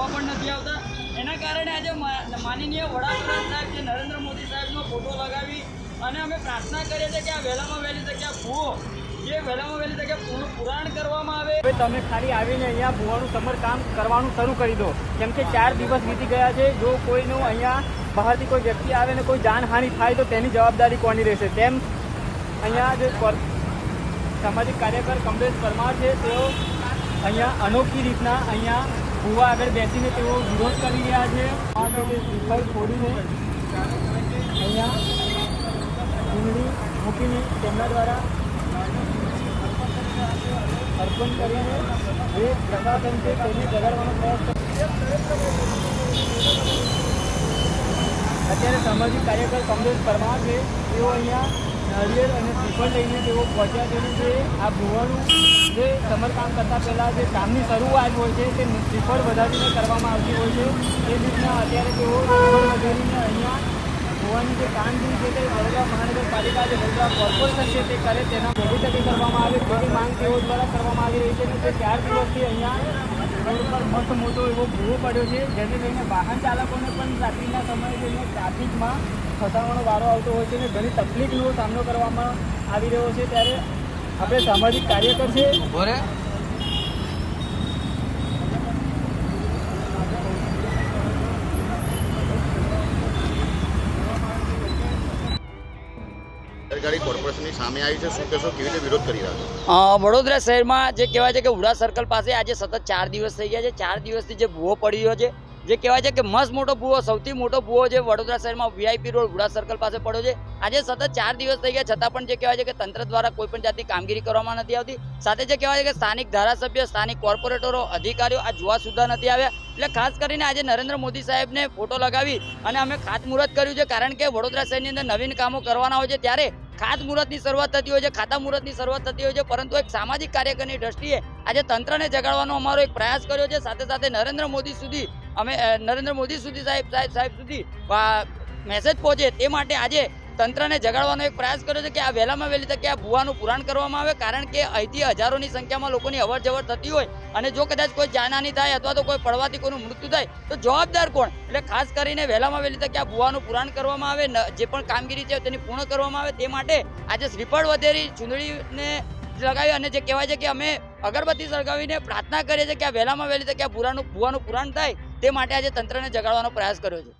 જોવા પણ નથી આવતા. એના કારણે આજે માનનીય વડાપ્રધાન સાહેબ જે નરેન્દ્ર મોદી સાહેબનો ફોટો લગાવી અને અમે પ્રાર્થના કરીએ છીએ કે આ વહેલામાં વહેલી જગ્યા ભૂવો, જે વહેલામાં વહેલી જગ્યા પૂરું, પુરાણ કરવામાં આવે. હવે તમે ખાલી આવીને અહીંયા ભૂવાનું સમારકામ કરવાનું શરૂ કરી દો. કેમ કે ચાર દિવસ વીતી ગયા છે. જો કોઈનું અહીંયા બહારથી કોઈ વ્યક્તિ આવે ને કોઈ જાનહાનિ થાય તો તેની જવાબદારી કોની રહેશે? તેમ અહીંયા જે સામાજિક કાર્યકર કમલેશ પરમાર છે, તેઓ અહીંયા અનોખી રીતના અહીંયા ભૂવા આગળ બેસીને તેઓ વિરોધ કરી રહ્યા છે. આ શ્રીફળ છોડીને અહીંયા ચૂંટણી મૂકીને તેમના દ્વારા અર્પણ કરીને જે પ્રશાસન છે તેને જગાડવાનો પ્રયાસ અત્યારે સામાજિક કાર્યકર કમલેશ પરમાર છે. તેઓ અહીંયા નારિયેળ અને શ્રીફળ લઈને તેઓ પહોંચ્યા છે આ ભુવાનું જે સમારકામ કરતાં પહેલાં જે કામની શરૂઆત હોય છે, તે શ્રીફળ વધારીને કરવામાં આવતી હોય છે. એ રીતના અત્યારે તેઓ શ્રીફળ વધારીને અહીંયા હોવાની જે કામગીરી છે તે વડોદરા મહાનગરપાલિકા જે વડોદરા કોર્પોરેશન છે તે કરે, તેના વહેલી તકે કરવામાં આવે. તેવી માંગ તેઓ દ્વારા કરવામાં આવી રહી છે તે ચાર દિવસથી અહીંયા રોડ પર મસ્ત મોટો એવો ભૂવો પડ્યો છે, જેને લઈને વાહન ચાલકોને પણ રાત્રિના સમયે જઈને ટ્રાફિકમાં ફસાવાનો વારો આવતો હોય છે અને ઘણી તકલીફનો સામનો કરવામાં આવી રહ્યો છે. ત્યારે આપણે સામાજિક કાર્યકર છે. ગાડી સામે આવી છે. શું કેવી રીતે વિરોધ કરી રહ્યા વડોદરા શહેરમાં જે કહેવાય છે કે ઉડા સર્કલ પાસે આજે સતત ચાર દિવસ થઈ ગયા છે. ચાર દિવસથી જે ભૂવો પડી રહ્યો છે જે કહેવાય છે કે મસ્ત મોટો ભૂવો, સૌથી મોટો ભૂવો જે વડોદરા શહેરમાં વીઆઈપી રોડ ગુડા સર્કલ પાસે પડ્યો છે. આજે સતત ચાર દિવસ થઈ ગયા, છતાં પણ જે કહેવાય છે કે તંત્ર દ્વારા કોઈ પણ જાતની કામગીરી કરવામાં નથી આવતી. સાથે જે કહેવાય છે કે સ્થાનિક ધારાસભ્ય, સ્થાનિક કોર્પોરેટરો, અધિકારીઓ આ જોવા સુધા નથી આવ્યા. એટલે ખાસ કરીને આજે નરેન્દ્ર મોદી સાહેબને ફોટો લગાવી અને અમે ખાતમુહૂર્ત કર્યું છે. કારણ કે વડોદરા શહેરની અંદર નવીન કામો કરવાના હોય છે, ત્યારે ખાતમુહૂર્તની શરૂઆત થતી હોય છે ખાતા મુહૂર્તની શરૂઆત થતી હોય છે. પરંતુ એક સામાજિક કાર્યકરની દ્રષ્ટિએ આજે તંત્રને જગાડવાનો અમારો એક પ્રયાસ કર્યો છે. સાથે સાથે નરેન્દ્ર મોદી સુધી અમે નરેન્દ્ર મોદી સુધી સાહેબ સાહેબ સાહેબ સુધી મેસેજ પહોંચે તે માટે આજે તંત્રને જગાડવાનો એક પ્રયાસ કર્યો છે કે આ વહેલામાં વહેલી તકે આ ભૂવાનું પુરાણ કરવામાં આવે, કારણ કે અહીંથી હજારોની સંખ્યામાં લોકોની અવર જવર થતી હોય અને જો કદાચ કોઈ જાનહાની થાય અથવા તો કોઈ પડવાથી કોઈનું મૃત્યુ થાય, તો જવાબદાર કોણ? એટલે ખાસ કરીને વહેલામાં વહેલી તકે આ ભૂવાનું પુરાણ કરવામાં આવે જે પણ કામગીરી છે તેની પૂર્ણ કરવામાં આવે, તે માટે આજે શ્રીફળ વધેરી ચૂંદડીને લગાવી અને જે કહેવાય છે કે અમે અગરબત્તી સળગાવીને પ્રાર્થના કરીએ છીએ કે આ વહેલામાં વહેલી તકે આ ભૂરાનું, ભૂવાનું પુરાણ થાય તે માટે આજે તંત્રને જગાડવાનો પ્રયાસ કર્યો છે.